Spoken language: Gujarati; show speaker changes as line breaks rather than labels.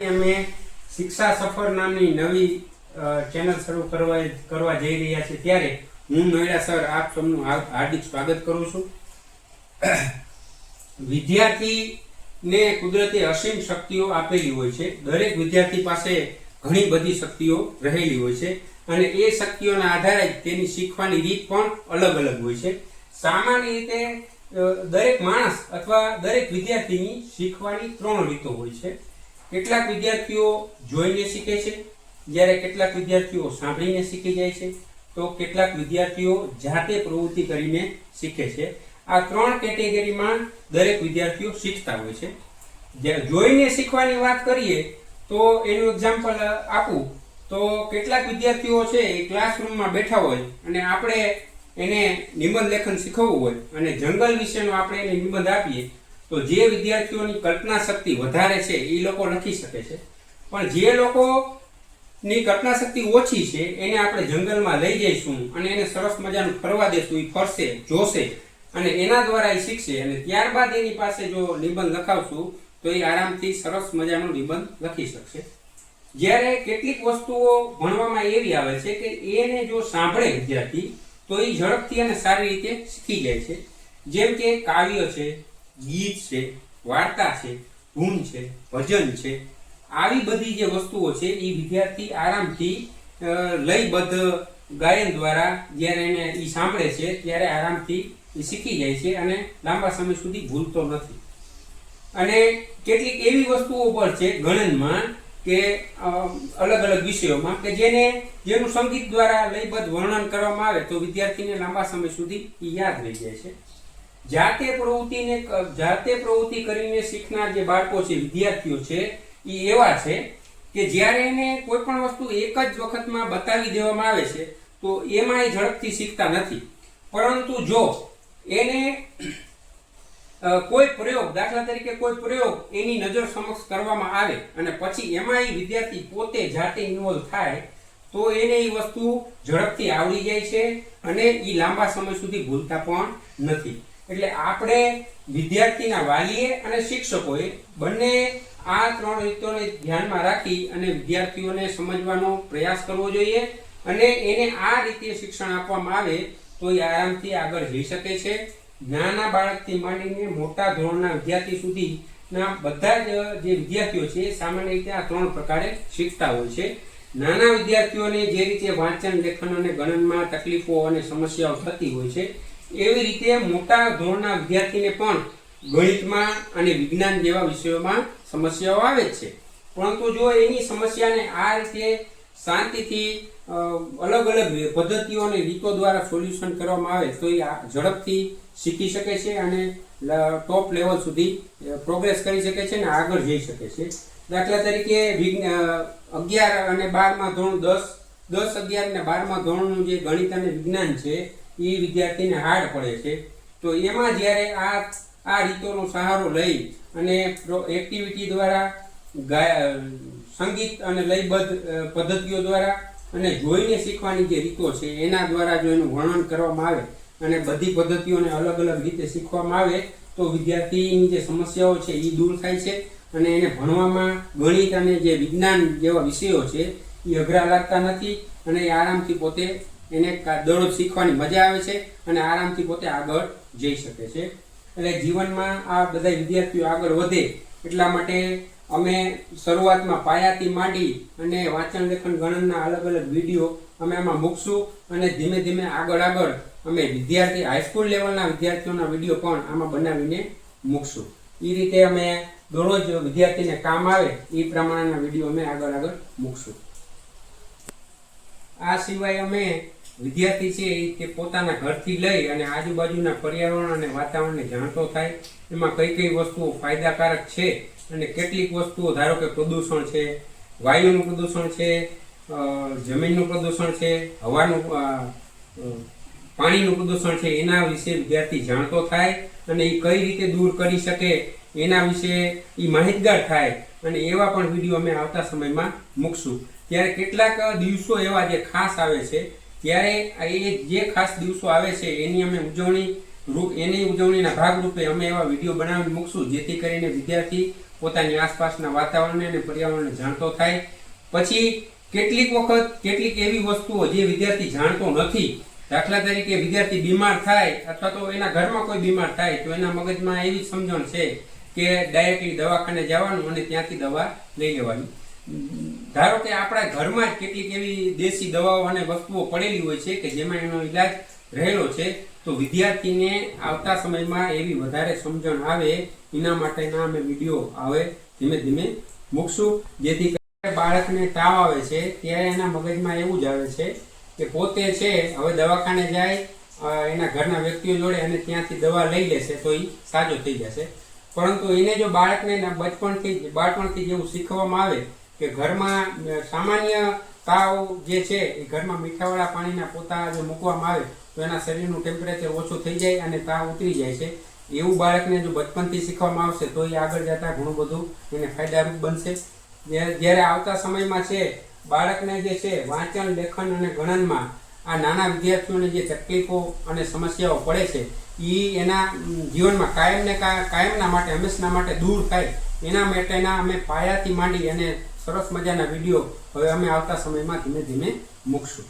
અમે શિક્ષા સફર નામની નવી ચેનલ શરૂ કરવા કરવા જઈ રહ્યા છે ત્યારે હું નોયડા સર આપ સૌનું હાર્દિક સ્વાગત કરું છું. વિદ્યાર્થીને કુદરતે અસીમ શક્તિઓ આપેલી હોય છે. દરેક વિદ્યાર્થી પાસે ઘણી બધી શક્તિઓ રહેલી હોય છે અને એ શક્તિઓના આધારે જ તેની શીખવાની રીત પણ અલગ અલગ હોય છે. સામાન્ય રીતે દરેક માણસ અથવા દરેક વિદ્યાર્થીની શીખવાની ત્રણ રીતો હોય છે. કેટલાક વિદ્યાર્થીઓ જોઈને શીખે છે? જ્યારે કેટલાક વિદ્યાર્થીઓ સાંભળીને શીખી જાય છે, તો કેટલાક વિદ્યાર્થીઓ જાતે પ્રવૃત્તિ કરીને શીખે છે. આ ત્રણ કેટેગરીમાં દરેક વિદ્યાર્થીઓ શીખતા હોય છે. જ્યારે જોઈને શીખવાની વાત કરીએ, તો એનું એક્ઝામ્પલ આપું. તો કેટલાક વિદ્યાર્થીઓ છે એ ક્લાસરૂમમાં બેઠા હોય અને આપણે એને નિબંધ લેખન શીખવવું હોય અને જંગલ વિશેનો આપણે એને નિબંધ આપીએ તો જે વિદ્યાર્થીઓની કલ્પના શક્તિ વધારે છે, એ લોકો લખી શકે છે. પણ જે લોકો ની કલ્પના શક્તિ ઓછી છે, એને આપણે જંગલમાં લઈ જઈશું અને એને સરસ મજાનું ફરવા દેશું, એ ફરશે, જોશે અને એના દ્વારા એ શીખશે. અને ત્યારબાદ એની પાસે જો નિબંધ લખાવશું, તો એ આરામથી સરસ મજાનો નિબંધ લખી શકશે. જ્યારે કેટલીક વસ્તુઓ ભણવામાં એવી આવે છે કે એને જો સાંભળે વિદ્યાર્થી, તો એ ઝડપથી અને સારી રીતે શીખી જાય છે. જેમ કે કાવ્ય છે ગીત છે, વાર્તા છે ધૂન છે, ભજન છે. આવી બધી જે વસ્તુઓ છે એ વિદ્યાર્થી આરામથી લયબદ્ધ ગાયન દ્વારા જ્યારે એને એ સાંભળે છે, ત્યારે આરામથી એ શીખી જાય છે અને લાંબા સમય સુધી ભૂલતો નથી. અને કેટલીક એવી વસ્તુઓ પણ છે ગણનમાં કે અલગ અલગ વિષયોમાં કે જેને, જેનું સંગીત દ્વારા લયબદ્ધ વર્ણન કરવામાં આવે તો વિદ્યાર્થીને લાંબા સમય સુધી એ યાદ રહી જાય છે. જાતે પ્રવૃત્તિને જાતે પ્રવૃત્તિ કરીને શીખનાર જે બાળકો છે, વિદ્યાર્થીઓ છે એ એવા છે કે જ્યારે એને કોઈ પણ વસ્તુ એક જ વખતમાં બતાવી દેવામાં આવે છે, તો એમાં એ ઝડપથી શીખતા નથી. પરંતુ જો એને કોઈ પ્રયોગ, દાખલા તરીકે કોઈ પ્રયોગ એની નજર સમક્ષ કરવામાં આવે અને પછી એમાં એ વિદ્યાર્થી પોતે જાતે ઇન્વોલ્વ થાય, તો એને એ વસ્તુ ઝડપથી આવડી જાય છે અને એ લાંબા સમય સુધી ભૂલતા પણ નથી. એટલે આપણે વિદ્યાર્થીના વાલીએ અને શિક્ષકોએ બંને આ ત્રણ રીતોને ધ્યાનમાં રાખી અને વિદ્યાર્થીઓને સમજવાનો પ્રયાસ કરવો જોઈએ અને એને આ રીતે શિક્ષણ આપવામાં આવે તો એ આરામથી આગળ જઈ શકે છે. નાના બાળકથી માંડીને મોટા ધોરણના વિદ્યાર્થી સુધીના બધા જ જે વિદ્યાર્થીઓ છે સામાન્ય રીતે આ ત્રણ પ્રકારે શીખતા હોય છે. નાના વિદ્યાર્થીઓને જે રીતે વાંચન, લેખન અને ગણનમાં તકલીફો અને સમસ્યાઓ થતી હોય છે એવી રીતે મોટા ધોરણના વિદ્યાર્થીને પણ ગણિતમાં અને વિજ્ઞાન જેવા વિષયોમાં સમસ્યાઓ આવે છે? પરંતુ જો એની સમસ્યાને આ રીતે શાંતિથી અલગ અલગ પદ્ધતિઓ અને રીતો દ્વારા સોલ્યુશન કરવામાં આવે, તો એ ઝડપથી શીખી શકે છે અને ટોપ લેવલ સુધી પ્રોગ્રેસ કરી શકે છે અને આગળ જઈ શકે છે. દાખલા તરીકે અગિયાર અને બારમાં ધોરણ દસ દસ અગિયાર અને બારમા ધોરણનું જે ગણિત અને વિજ્ઞાન છે એ વિદ્યાર્થીને હાર્ડ પડે છે. તો એમાં જ્યારે આ આ રીતોનો સહારો લઈ અને એક્ટિવિટી દ્વારા સંગીત અને લયબદ્ધ પદ્ધતિઓ દ્વારા અને જોઈને શીખવાની જે રીતો છે, એના દ્વારા જો એનું વર્ણન કરવામાં આવે અને બધી પદ્ધતિઓને અલગ અલગ રીતે શીખવામાં આવે, તો વિદ્યાર્થીની જે સમસ્યાઓ છે એ દૂર થાય છે અને એને ભણવામાં ગણિત અને જે વિજ્ઞાન જેવા વિષયો છે એ અઘરા લાગતા નથી અને એ આરામથી પોતે એને દરરોજ શીખવાની મજા આવે છે અને આરામથી પોતે આગળ જઈ શકે છે. એટલે જીવનમાં આ બધા વિદ્યાર્થીઓ આગળ વધે એટલા માટે અમે શરૂઆતમાં પાયાથી માંડી અને વાંચન લેખન ગણનના અલગ અલગ વીડિયો અમે આમાં મૂકશું અને ધીમે ધીમે આગળ આગળ અમે વિદ્યાર્થી હાઈસ્કૂલ લેવલના વિદ્યાર્થીઓના વીડિયો પણ આમાં બનાવીને મૂકશું. એ રીતે અમે દરરોજ વિદ્યાર્થીને કામ આવે એ પ્રમાણેના વીડિયો અમે આગળ આગળ મૂકશું. આ સિવાય અમે વિદ્યાર્થી છે એ તે પોતાના ઘરથી લઈ અને આજુબાજુના પર્યાવરણ અને વાતાવરણને જાણતો થાય. એમાં કઈ કઈ વસ્તુઓ ફાયદાકારક છે અને કેટલીક વસ્તુઓ ધારો કે પ્રદૂષણ છે, વાયુનું પ્રદૂષણ છે જમીનનું પ્રદૂષણ છે, હવાનું પાણીનું પ્રદૂષણ છે, એના વિશે વિદ્યાર્થી જાણતો થાય અને એ કઈ રીતે દૂર કરી શકે એના વિશે એ માહિતગાર થાય અને એવા પણ વીડિયો અમે આવતા સમયમાં મૂકશું. ત્યારે કેટલાક દિવસો એવા જે ખાસ આવે છે ત્યારે એ જે ખાસ દિવસો આવે છે, એની અમે ઉજવણી એની ઉજવણીના ભાગરૂપે અમે એવા વીડિયો બનાવી મૂકશું, જેથી કરીને વિદ્યાર્થી પોતાની આસપાસના વાતાવરણને અને પર્યાવરણને જાણતો થાય. પછી કેટલીક વખત કેટલીક એવી વસ્તુઓ જે વિદ્યાર્થી જાણતો નથી, દાખલા તરીકે વિદ્યાર્થી બીમાર થાય અથવા તો એના ઘરમાં કોઈ બીમાર થાય, તો એના મગજમાં એવી સમજણ છે કે ડાયરેક્ટલી દવાખાને જવાનું અને ત્યાંથી દવા લઈ લેવાની. ધારો કે આપણા ઘરમાં જ કેટલીક એવી દેશી દવાઓ અને વસ્તુઓ પડેલી હોય છે કે જેમાં એનો ઈલાજ રહેલો છે, તો વિદ્યાર્થીને આવતા સમયમાં એવી વધારે સમજણ આવે, એના માટેના અમે વીડિયો આવે, ધીમે ધીમે મૂકશું. જેથી બાળકને તાવ આવે છે, ત્યારે એના મગજમાં એવું જ આવે છે કે પોતે છે, હવે દવાખાને જાય એના ઘરના વ્યક્તિઓ જોડે અને ત્યાંથી દવા લઈ લેશે, તો એ સાજો થઈ જશે. પરંતુ એને જો બાળકને બચપણથી બાળપણથી જેવું શીખવામાં આવે કે ઘરમાં સામાન્ય તાવ જે છે, એ ઘરમાં મીઠાવાળા પાણીના પોતા જો મૂકવામાં આવે, તો એના શરીરનું ટેમ્પરેચર ઓછું થઈ જાય અને તાવ ઉતરી જાય છે. એવું બાળકને જો બચપનથી શીખવામાં આવશે, તો એ આગળ જતાં ઘણું બધું એને ફાયદારૂપ બનશે. જ્યારે આવતા સમયમાં છે, બાળકને જે છે, વાંચન, લેખન અને ગણનમાં આ નાના વિદ્યાર્થીઓને જે તકલીફો અને સમસ્યાઓ પડે છે એ એના જીવનમાં કાયમને કાયમના માટે, હંમેશના માટે દૂર થાય. એના માટેના અમે પાયાથી માંડી અને સરસ મજાના વીડિયો હવે અમે આવતા સમયમાં ધીમે ધીમે મૂકશું.